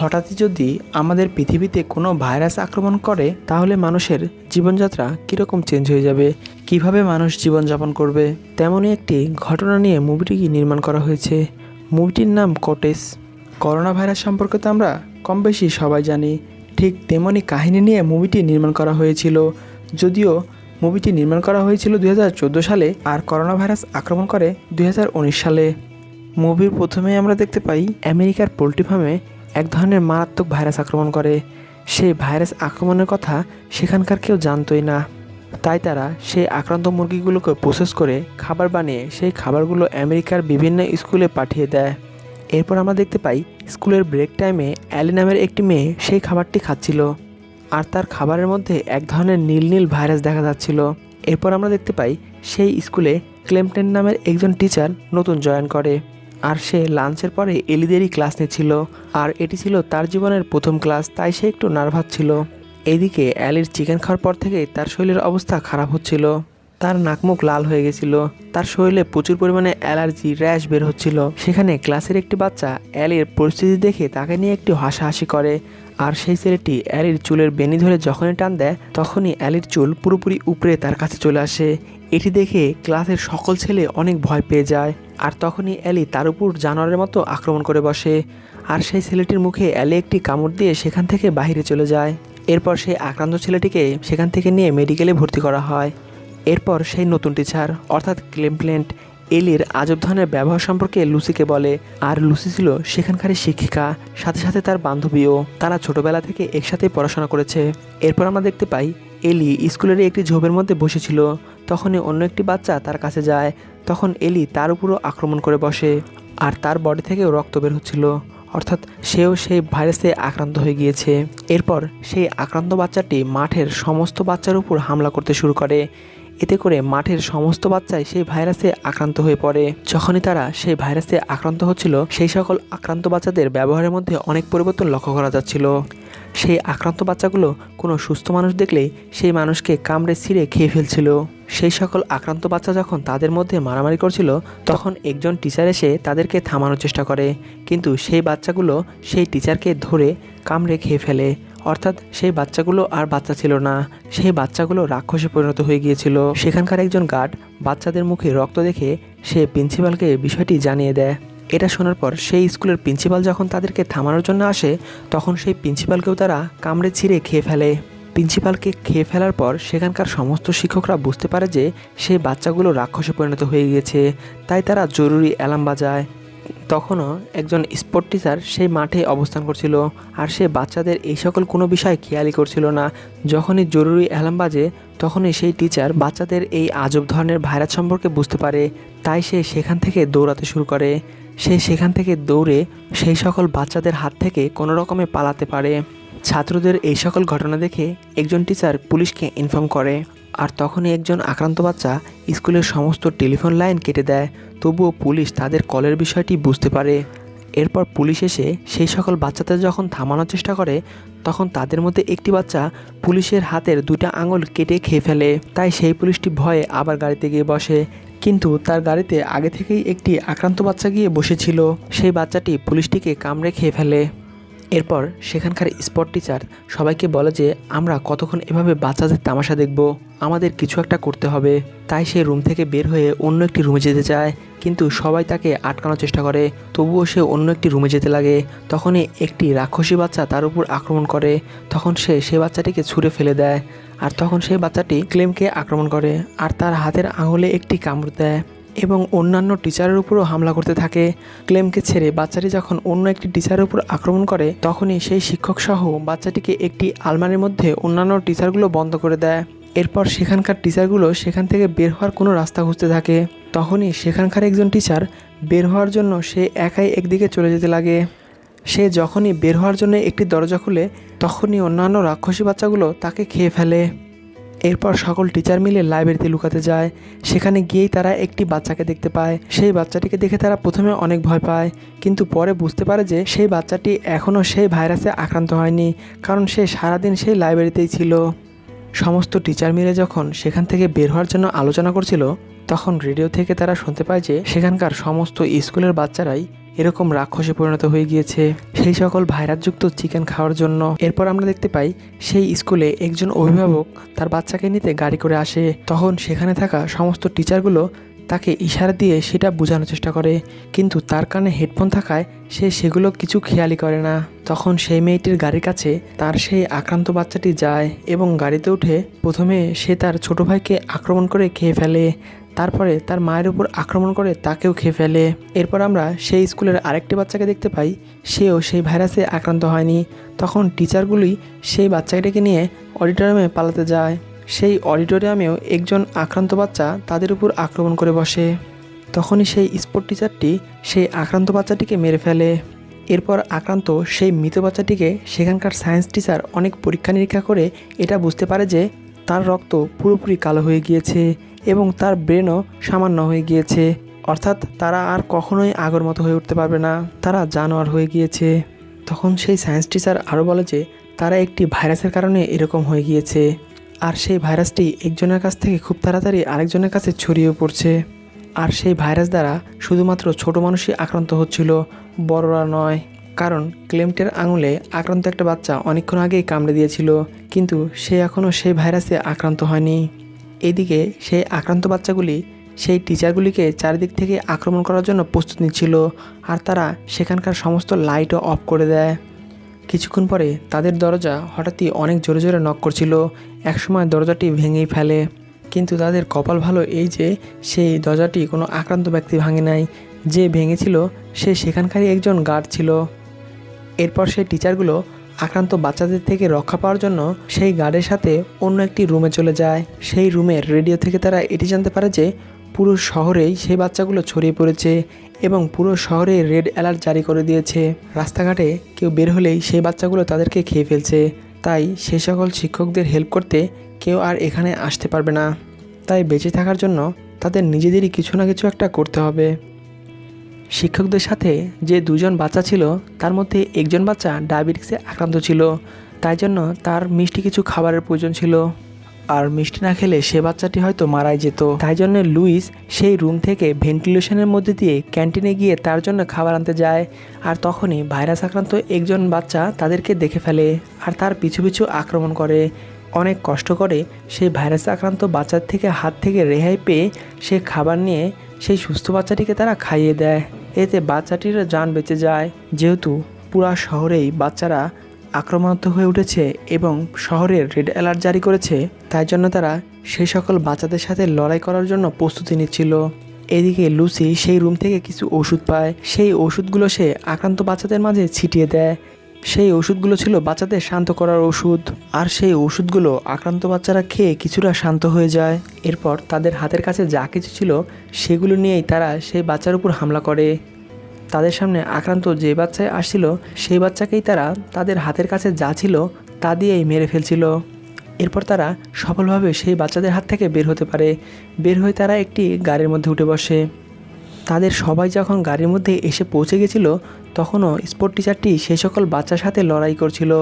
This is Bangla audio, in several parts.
হঠাৎই যদি আমাদের পৃথিবীতে কোনো ভাইরাস আক্রমণ করে, তাহলে মানুষের জীবনযাত্রা কীরকম চেঞ্জ হয়ে যাবে? কীভাবে মানুষ জীবনযাপন করবে? তেমনই একটি ঘটনা নিয়ে মুভিটি নির্মাণ করা হয়েছে। মুভিটির নাম কোটেস করোনা ভাইরাস সম্পর্কে তো আমরা কম বেশি সবাই জানি। ঠিক তেমনই কাহিনী নিয়ে মুভিটি নির্মাণ করা হয়েছিল। যদিও মুভিটি নির্মাণ করা হয়েছিল দুই হাজার চোদ্দ সালে আর করোনা ভাইরাস আক্রমণ করে দুই হাজার উনিশ সালে। মুভির প্রথমেই আমরা দেখতে পাই আমেরিকার পোলট্রি ফার্মে এক ধরনের মারাত্মক ভাইরাস আক্রমণ করে। সেই ভাইরাস আক্রমণের কথা সেখানকার কেউ জানতোই না। তাই তারা সেই আক্রান্ত মুরগিগুলোকে প্রসেস করে খাবার বানিয়ে সেই খাবারগুলো আমেরিকার বিভিন্ন স্কুলে পাঠিয়ে দেয়। এরপর আমরা দেখতে পাই, স্কুলের ব্রেক টাইমে অ্যালি নামের একটি মেয়ে সেই খাবারটি খাচ্ছিল। আর তার খাবারের মধ্যে এক ধরনের নীল নীল ভাইরাস দেখা যাচ্ছিল। এরপর আমরা দেখতে পাই, সেই স্কুলে ক্লেমটেন নামের একজন টিচার নতুন জয়েন করে। আর সে লাঞ্চের পরে এলিদেরই ক্লাস নিচ্ছিল, আর এটি ছিল তার জীবনের প্রথম ক্লাস, তাই সে একটু নার্ভাস ছিল। এদিকে অ্যালির চিকেন খাওয়ার পর থেকে তার শরীরের অবস্থা খারাপ হচ্ছিল। তার নাকমুখ লাল হয়ে গেছিল। তার শরীরে প্রচুর পরিমাণে অ্যালার্জি, র্যাশ বের হচ্ছিল। সেখানে ক্লাসের একটি বাচ্চা অ্যালির পরিস্থিতি দেখে তাকে নিয়ে একটু হাসাহাসি করে। আর সেই ছেলেটি অ্যালির চুলের বেনি ধরে যখনই টান দেয়, তখনই অ্যালির চুল পুরোপুরি উপরে তার কাছে চলে আসে। এটি দেখে ক্লাসের সকল ছেলে অনেক ভয় পেয়ে যায়, আর তখনই অ্যালি তার উপর জানোয়ারের মতো আক্রমণ করে বসে। আর সেই ছেলেটির মুখে অ্যালি একটি কামড় দিয়ে সেখান থেকে বাইরে চলে যায়। এরপর সেই আক্রান্ত ছেলেটিকে সেখান থেকে নিয়ে মেডিকেলে ভর্তি করা হয়। এরপর সেই নতুন টিচার, অর্থাৎ ক্লেমপ্লেন্ট এলির আজব ধরনের ব্যবহার সম্পর্কে লুসিকে বলে, আর লুসি ছিল সেখানকারই শিক্ষিকা, সাথে সাথে তার বান্ধবীও। তারা ছোটবেলা থেকে একসাথেই পড়াশোনা করেছে। এরপর আমরা দেখতে পাই, এলি স্কুলের একটি ঝোপের মধ্যে বসেছিল। তখনই অন্য একটি বাচ্চা তার কাছে যায়। তখন এলি তার উপরও আক্রমণ করে বসে, আর তার বডি থেকেও রক্ত বের হচ্ছিল। অর্থাৎ সেও সেই ভাইরাসে আক্রান্ত হয়ে গিয়েছে। এরপর সেই আক্রান্ত বাচ্চাটি মাঠের সমস্ত বাচ্চার উপর হামলা করতে শুরু করে। এতে করে মাঠের সমস্ত বাচ্চাই সেই ভাইরাসে আক্রান্ত হয়ে পড়ে। যখনই তারা সেই ভাইরাসে আক্রান্ত হচ্ছিল, সেই সকল আক্রান্ত বাচ্চাদের ব্যবহারের মধ্যে অনেক পরিবর্তন লক্ষ্য করা যাচ্ছিল। সেই আক্রান্ত বাচ্চাগুলো কোনো সুস্থ মানুষ দেখলেই সেই মানুষকে কামড়ে ছিঁড়ে খেয়ে ফেলছিল। সেই সকল আক্রান্ত বাচ্চা যখন তাদের মধ্যে মারামারি করছিল, তখন একজন টিচার এসে তাদেরকে থামানোর চেষ্টা করে। কিন্তু সেই বাচ্চাগুলো সেই টিচারকে ধরে কামড়ে খেয়ে ফেলে। অর্থাৎ সেই বাচ্চাগুলো আর বাচ্চা ছিল না। সেই বাচ্চাগুলো রাক্ষসে পরিণত হয়ে গিয়েছিল। সেখানকার একজন গার্ড বাচ্চাদের মুখে রক্ত দেখে সে প্রিন্সিপালকে বিষয়টি জানিয়ে দেয়। এটা শোনার পর সেই স্কুলের প্রিন্সিপাল যখন তাদেরকে থামানোর জন্য আসে, তখন সেই প্রিন্সিপালকেও তারা কামড়ে ছিঁড়ে খেয়ে ফেলে। প্রিন্সিপালকে খেয়ে ফেলার পর সেখানকার সমস্ত শিক্ষকরা বুঝতে পারে যে সেই বাচ্চাগুলো রাক্ষসে পরিণত হয়ে গিয়েছে, তাই তারা জরুরি অ্যালার্ম বাজায়। তখনও একজন স্পোর্ট টিচার সেই মাঠে অবস্থান করছিল আর সে বাচ্চাদের এই সকল কোনো বিষয় খেয়ালি করছিল না। যখনই জরুরি অ্যালার্ম বাজে, তখনই সেই টিচার বাচ্চাদের এই আজব ধরনের ভাইরাস সম্পর্কে বুঝতে পারে। তাই সে সেখান থেকে দৌড়াতে শুরু করে। সে সেখান থেকে দৌড়ে সেই সকল বাচ্চাদের হাত থেকে কোনো রকমে পালাতে পারে। ছাত্রদের এই সকল ঘটনা দেখে একজন টিচার পুলিশকে ইনফর্ম করে। আর তখনই একজন আক্রান্ত বাচ্চা স্কুলের সমস্ত টেলিফোন লাইন কেটে দেয়। তবুও পুলিশ তাদের কলের বিষয়টি বুঝতে পারে। এরপর পুলিশ এসে সেই সকল বাচ্চাদের যখন থামানোর চেষ্টা করে, তখন তাদের মধ্যে একটি বাচ্চা পুলিশের হাতের দুইটা আঙুল কেটে খেয়ে ফেলে। তাই সেই পুলিশটি ভয়ে আবার গাড়িতে গিয়ে বসে। কিন্তু তার গাড়িতে আগে থেকেই একটি আক্রান্ত বাচ্চা গিয়ে বসেছিল। সেই বাচ্চাটি পুলিশটিকে কামড়ে খেয়ে ফেলে। এরপর সেখানকার স্পট টিচার সবাইকে বলে যে, আমরা কতক্ষণ এভাবে বাচ্চাদের তামাশা দেখব? আমাদের কিছু একটা করতে হবে। তাই সে রুম থেকে বের হয়ে অন্য একটি রুমে যেতে চায়, কিন্তু সবাই তাকে আটকানোর চেষ্টা করে। তবুও সে অন্য একটি রুমে যেতে লাগে। তখনই একটি রাক্ষসী বাচ্চা তার উপর আক্রমণ করে। তখন সে সে বাচ্চাটিকে ছুঁড়ে ফেলে দেয়। আর তখন সেই বাচ্চাটি ক্লেমকে আক্রমণ করে। আর তার হাতের আঙুলে একটি কামড় দেয়। এবং অন্যান্য টিচারের উপরও হামলা করতে থাকে। ক্লেমকে ছেড়ে বাচ্চাটি যখন অন্য একটি টিচারের উপর আক্রমণ করে, তখনই সেই শিক্ষক সহ বাচ্চাটিকে একটি আলমারির মধ্যে অন্যান্য টিচারগুলো বন্ধ করে দেয়। এরপর সেখানকার টিচারগুলো সেখান থেকে বের হওয়ার কোনো রাস্তা খুঁজতে থাকে। তখনই সেখানকার একজন টিচার বের হওয়ার জন্য সে একাই একদিকে চলে যেতে লাগে। সে যখনই বের হওয়ার জন্য একটি দরজা খুলে, তখনই অন্যান্য রাক্ষসী বাচ্চাগুলো তাকে খেয়ে ফেলে। এরপর সকল টিচার মিলে লাইব্রেরিতে লুকাতে যায়। সেখানে গিয়েই তারা একটি বাচ্চাকে দেখতে পায়। সেই বাচ্চাটিকে দেখে তারা প্রথমে অনেক ভয় পায়, কিন্তু পরে বুঝতে পারে যে সেই বাচ্চাটি এখনও সেই ভাইরাসে আক্রান্ত হয়নি, কারণ সে সারাদিন সেই লাইব্রেরিতেই ছিল। সমস্ত টিচার মিলে যখন সেখান থেকে বের হওয়ার জন্য আলোচনা করছিল, তখন রেডিও থেকে তারা শুনতে পায় যে সেখানকার সমস্ত স্কুলের বাচ্চারাই এরকম রাক্ষসে পরিণত হয়ে গিয়েছে। সেই সকল ভাইরাসযুক্ত চিকেন খাওয়ার জন্য এরপর আমরা দেখতে পাই সেই স্কুলে একজন অভিভাবক তার বাচ্চাকে নিতে গাড়ি করে আসে। তখন সেখানে থাকা সমস্ত টিচারগুলো তাকে ইশারা দিয়ে সেটা বোঝানোর চেষ্টা করে। কিন্তু তার কানে হেডফোন থাকায় সে সেগুলো কিছু খেয়ালই করে না। তখন সেই মেয়েটির গাড়ির কাছে তার সেই আক্রান্ত বাচ্চাটি যায় এবং গাড়িতে উঠে প্রথমে সে তার ছোট ভাইকে আক্রমণ করে খেয়ে ফেলে। তারপরে তার মায়ের উপর আক্রমণ করে তাকেও খেয়ে ফেলে। এরপর আমরা সেই স্কুলের আরেকটি বাচ্চাকে দেখতে পাই। সেও সেই ভাইরাসে আক্রান্ত হয়নি। তখন টিচারগুলি সেই বাচ্চাটিকে নিয়ে অডিটোরিয়ামে পালাতে যায়। সেই অডিটোরিয়ামেও একজন আক্রান্ত বাচ্চা তাদের উপর আক্রমণ করে বসে। তখনই সেই স্পোর্ট টিচারটি সেই আক্রান্ত বাচ্চাটিকে মেরে ফেলে। এরপর আক্রান্ত সেই মৃত বাচ্চাটিকে সেখানকার সায়েন্স টিচার অনেক পরীক্ষা নিরীক্ষা করে এটা বুঝতে পারে যে তার রক্ত পুরোপুরি কালো হয়ে গিয়েছে এবং তার ব্রেনও সামান্য হয়ে গিয়েছে। অর্থাৎ তারা আর কখনোই আগর মতো হয়ে উঠতে পারবে না। তারা জানোয়ার হয়ে গিয়েছে। তখন সেই সায়েন্স টিচার আরও বলে যে, তারা একটি ভাইরাসের কারণে এরকম হয়ে গিয়েছে। আর সেই ভাইরাসটি একজনের কাছ থেকে খুব তাড়াতাড়ি আরেকজনের কাছে ছড়িয়ে পড়ছে। আর সেই ভাইরাস দ্বারা শুধুমাত্র ছোট মানুষই আক্রান্ত হচ্ছিল, বড়রা নয়। কারণ ক্লেমটের আঙুলে আক্রান্ত একটা বাচ্চা অনেকক্ষণ আগেই কামড়ে দিয়েছিল, কিন্তু সে এখনও সেই ভাইরাসে আক্রান্ত হয়নি। এদিকে সেই আক্রান্ত বাচ্চাগুলি সেই টিচারগুলিকে চারিদিক থেকে আক্রমণ করার জন্য প্রস্তুত নিচ্ছিল, আর তারা সেখানকার সমস্ত লাইটও অফ করে দেয়। কিছুক্ষণ পরে তাদের দরজা হঠাৎই অনেক জোরে জোরে নক করছিল একসময় দরজাটি ভেঙেই ফেলে। কিন্তু তাদের কপাল ভালো এই যে, সেই দরজাটি কোনো আক্রান্ত ব্যক্তি ভাঙে নাই। যে ভেঙেছিল, সে সেখানকারই একজন গার্ড ছিল। এরপর সেই টিচারগুলো আক্রান্ত বাচ্চাদের থেকে রক্ষা পাওয়ার জন্য সেই গার্ডের সাথে অন্য একটি রুমে চলে যায়। সেই রুমের রেডিও থেকে তারা এটি জানতে পারে যে, পুরো শহরেই সেই বাচ্চাগুলো ছড়িয়ে পড়েছে এবং পুরো শহরে রেড অ্যালার্ট জারি করে দিয়েছে। রাস্তাঘাটে কেউ বের হলেই সেই বাচ্চাগুলো তাদেরকে খেয়ে ফেলছে। তাই সে সকল শিক্ষকদের হেল্প করতে কেউ আর এখানে আসতে পারবে না। তাই বেঁচে থাকার জন্য তাদের নিজেদেরই কিছু না কিছু একটা করতে হবে। শিক্ষকদের সাথে যে দুজন বাচ্চা ছিল, তার মধ্যে একজন বাচ্চা ডায়াবেটিক্সে আক্রান্ত ছিল। তাই জন্য তার মিষ্টি কিছু খাবারের প্রয়োজন ছিল। আর মিষ্টি না খেলে সে বাচ্চাটি হয়তো মারাই যেত। তাই জন্য লুইস সেই রুম থেকে ভেন্টিলেশনের মধ্যে দিয়ে ক্যান্টিনে গিয়ে তার জন্য খাবার আনতে যায়। আর তখনই ভাইরাস আক্রান্ত একজন বাচ্চা তাদেরকে দেখে ফেলে আর তার পিছু পিছু আক্রমণ করে। অনেক কষ্ট করে সেই ভাইরাস আক্রান্ত বাচ্চার থেকে হাত থেকে রেহাই পেয়ে সে খাবার নিয়ে সেই সুস্থ বাচ্চাটিকে তারা খাইয়ে দেয়। এতে বাচ্চাটির যান বেঁচে যায়। যেহেতু পুরা শহরেই বাচ্চারা আক্রমণাত্মক হয়ে উঠেছে এবং শহরের রেড অ্যালার্ট জারি করেছে, তাই জন্য তারা সেই সকল বাচ্চাদের সাথে লড়াই করার জন্য প্রস্তুতি নিচ্ছিল। এদিকে লুসি সেই রুম থেকে কিছু ওষুধ পায়। সেই ওষুধগুলো সে আক্রান্ত বাচ্চাদের মাঝে ছিটিয়ে দেয়। সেই ওষুধগুলো ছিল বাচ্চাদের শান্ত করার ওষুধ। আর সেই ওষুধগুলো আক্রান্ত বাচ্চারা খেয়ে কিছুটা শান্ত হয়ে যায়। এরপর তাদের হাতের কাছে যা কিছু ছিল, সেগুলো নিয়েই তারা সেই বাচ্চার উপর হামলা করে। তাদের সামনে আক্রান্ত যে বাচ্চায় আসছিল, সেই বাচ্চাকেই তারা তাদের হাতের কাছে যা ছিল তা দিয়েই মেরে ফেলছিল। এরপর তারা সফলভাবে সেই বাচ্চাদের হাত থেকে বের হতে পারে। বের হয়ে তারা একটি গাড়ির মধ্যে উঠে বসে। তাদের সবাই যখন গাড়ির মধ্যে এসে পৌঁছে গেছিল, তখনও স্পোর্ট টিচারটি সেই সকল বাচ্চার সাথে লড়াই করছিল।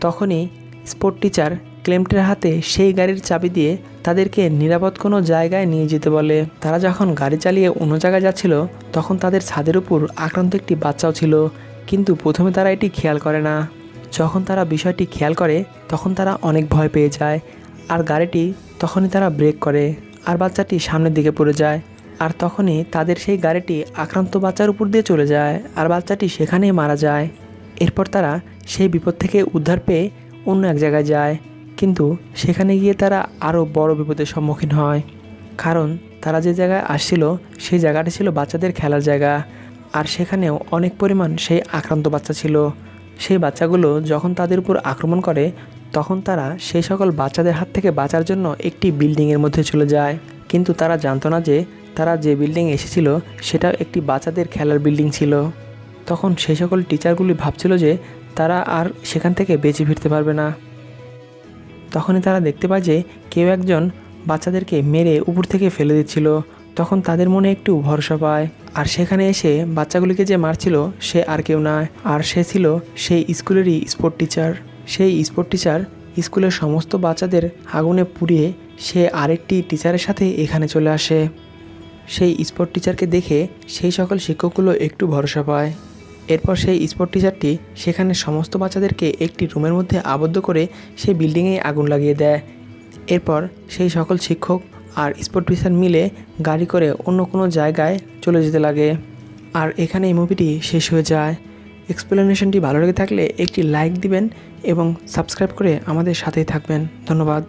তখনই স্পোর্ট টিচার ক্লেমটের হাতে সেই গাড়ির চাবি দিয়ে তাদেরকে নিরাপদ কোনো জায়গায় নিয়ে যেতে বলে। তারা যখন গাড়ি চালিয়ে অন্য জায়গায় যাচ্ছিল, তখন তাদের ছাদের উপর আক্রান্ত একটি বাচ্চাও ছিল। কিন্তু প্রথমে তারা এটি খেয়াল করে না। যখন তারা বিষয়টি খেয়াল করে, তখন তারা অনেক ভয় পেয়ে যায়। আর গাড়িটি তখনই তারা ব্রেক করে আর বাচ্চাটি সামনের দিকে পড়ে যায়। আর তখনই তাদের সেই গাড়িটি আক্রান্ত বাচ্চার উপর দিয়ে চলে যায় আর বাচ্চাটি সেখানেই মারা যায়। এরপর তারা সেই বিপদ থেকে উদ্ধার পেয়ে অন্য এক জায়গায় যায়। কিন্তু সেখানে গিয়ে তারা আরও বড় বিপদের সম্মুখীন হয়। কারণ তারা যে জায়গায় আসছিল, সেই জায়গাটা ছিল বাচ্চাদের খেলার জায়গা। আর সেখানেও অনেক পরিমাণ সেই আক্রান্ত বাচ্চা ছিল। সেই বাচ্চাগুলো যখন তাদের উপর আক্রমণ করে, তখন তারা সেই সকল বাচ্চাদের হাত থেকে বাঁচার জন্য একটি বিল্ডিংয়ের মধ্যে চলে যায়। কিন্তু তারা জানতো না যে তারা যে বিল্ডিং এসেছিল সেটা একটি বাচ্চাদের খেলার বিল্ডিং ছিল। তখন সেই সকল টিচারগুলি ভাবছিল যে তারা আর সেখান থেকে বেঁচে ফিরতে পারবে না। তখনই তারা দেখতে পায় যে কেউ একজন বাচ্চাদেরকে মেরে উপর থেকে ফেলে দিচ্ছিল। তখন তাদের মনে একটু ভরসা পায়। আর সেখানে এসে বাচ্চাগুলিকে যে মারছিল, সে আর কেউ নয়। আর সে ছিল সেই স্কুলেরই স্পোর্ট টিচার। সেই স্পোর্ট টিচার স্কুলের সমস্ত বাচ্চাদের আগুনে পুড়িয়ে সে আরেকটি টিচারের সাথে এখানে চলে আসে। সেই স্পোর্ট টিচারকে দেখে সেই সকল শিক্ষকগুলো একটু ভরসা পায়। এরপর সেই স্পোর্ট টিচারটি সেখানে সমস্ত বাচ্চাদেরকে একটি রুমের মধ্যে আবদ্ধ করে সেই বিল্ডিংয়ে আগুন লাগিয়ে দেয়। এরপর সেই সকল শিক্ষক আর স্পোর্ট টিচার মিলে গাড়ি করে অন্য কোনো জায়গায় চলে যেতে লাগে। আর এখানে এই মুভিটি শেষ হয়ে যায়। এক্সপ্লেনেশনটি ভালো লেগে থাকলে একটি লাইক দিবেন এবং সাবস্ক্রাইব করে আমাদের সাথেই থাকবেন। ধন্যবাদ।